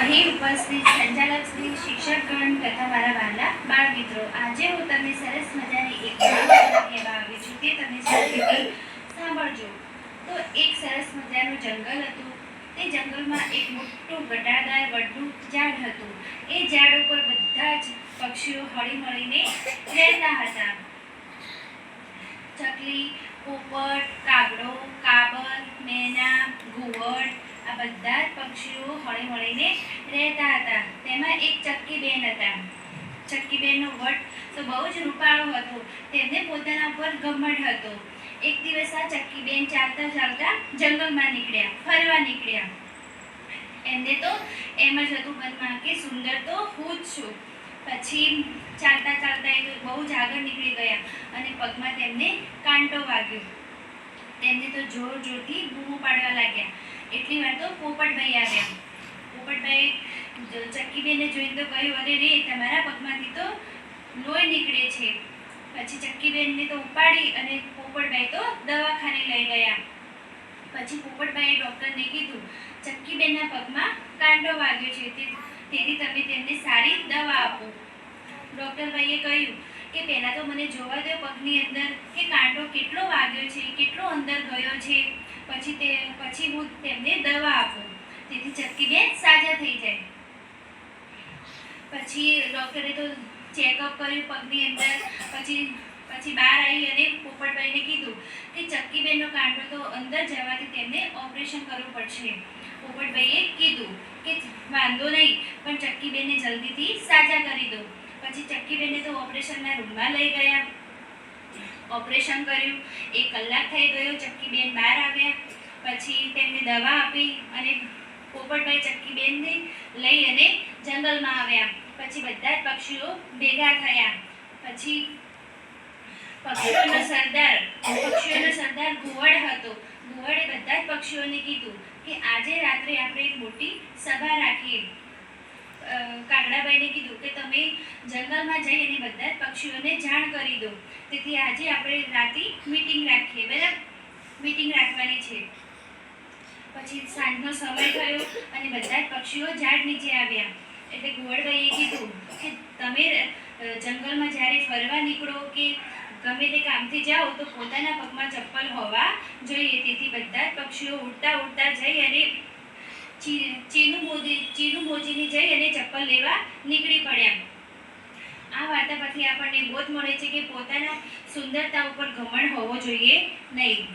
અહીં ઉપસ્થિત સંચાલક શ્રી શિક્ષકગણ તથા મારા વાલા બાળ મિત્રો આજે હું તમને સરસ મજાની એક કહેવા આવી છું. તે તમે સાંભળજો. તો એક સરસ મજાનું જંગલ હતું. તે જંગલમાં એક મોટું ગટાદાર વડનું ઝાડ હતું. એ ઝાડ ઉપર બધા જ પક્ષીઓ હળી મળીને રહેતા હતા. ચકલી, પોપટ, કાગડો કાબર મેના, ઘુવડ આ બધા જ પક્ષીઓ હળી મળીને રહેતા હતા. તેમાં એક ચક્કીબેન હતા. ચક્કીબેનનો વટ તો બહુ જ રૂપાળો હતો. તેમને પોતાના પર ઘમંડ હતો. એક દિવસ આ ચક્કીબેન ચાલતા ચાલતા જંગલમાં નીકળ્યા, ફરવા નીકળ્યા. એમને તો એમ જ હતું મનમાં કે, સુંદર તો હું જ છું. પછી ચાલતા ચાલતા એ બહુ જ આગળ નીકળી ગયા અને પગમાં તેમને કાંટો વાગ્યો. તેમને તો જોર જોરથી બૂમો પાડવા લાગ્યા. એટલી વાર તો પોપટભાઈ આવ્યા. પોપટભાઈ જ- જોઈને તો કહ્યું, અરે રે, તમારા પગમાંથી તો લોહી નીકળે છે. પછી ચક્કીબેનને તો ઉપાડી અને પોપટભાઈ તો દવાખાને લઈ ગયા. પછી પોપટભાઈએ ડૉક્ટરને કીધું, ચક્કીબેનના પગમાં કાંટો વાગ્યો છે તેથી તમે તેમને સારી દવા આપો. ડૉક્ટરભાઈએ કહ્યું, કે પહેલાં તો મને જોવા દો પગની અંદર કે કાંટો કેટલો વાગ્યો છે, કેટલો અંદર ગયો છે. પછી તે, પછી હું તેમને દવા આપું. તેથી ચક્કીબેન સાજા થઈ જાય. પછી ડૉક્ટરે તો ચેકઅપ કર્યું પગની અંદર. પછી પછી બહાર આવી અને પોપટભાઈને કીધું કે ચક્કીબેનનો કાંટો તો અંદર જવાથી તેમને ઓપરેશન કરવું પડશે. પોપટભાઈએ કીધું કે વાંધો નહીં, પણ ચક્કીબેનને જલ્દીથી સાજા કરી દો. પછી ચક્કીબેનને તો ઓપરેશનના રૂમમાં લઈ ગયા. ઓપરેશન કર્યું. એક કલાક થઈ ગયો, ચક્કીબેન બહાર આવ્યા. પછી તેમને દવા આપી અને પોપટભાઈ ચક્કીબેનને લઈ અને જંગલમાં આવ્યા. પછી બધા જ પક્ષીઓ ભેગા થયા. પછી પક્ષીઓનો સરદાર પક્ષીઓનો સરદાર ઘુવડ હતો. ઘુવડે બધા જ પક્ષીઓને કીધું કે આજે રાત્રે આપણે એક મોટી સભા રાખીએ. અ, કાગડાબાઈને કીધું કે તમે જંગલમાં જઈ અને બધા પક્ષીઓને જાણ કરી દો. તેથી આજે આપણે રાતે મીટિંગ રાખીએ બરાબર? મીટિંગ રાખવાની છે. પછી સાંજનો સમય થયો અને બધા પક્ષીઓ ઝાડ નીચે આવ્યા. એટલે ગોવળભાઈએ કીધું કે તમે જંગલમાં જ્યારે ફરવા નીકળો કે ગમે તે કામથી જાઓ તો પોતાના પગમાં ચપ્પલ હોવા જોઈએ. તેથી બધા જ પક્ષીઓ ઉડતા ઉડતા જઈ અને ચી- ચીનું મોજી ચીનું મોજીને જઈ અને ચપ્પલ લેવા નીકળી પડ્યા. આ વાર્તા પરથી આપણને બોધ મળે છે કે પોતાના સુંદરતા ઉપર ઘમંડ હોવો જોઈએ નહીં.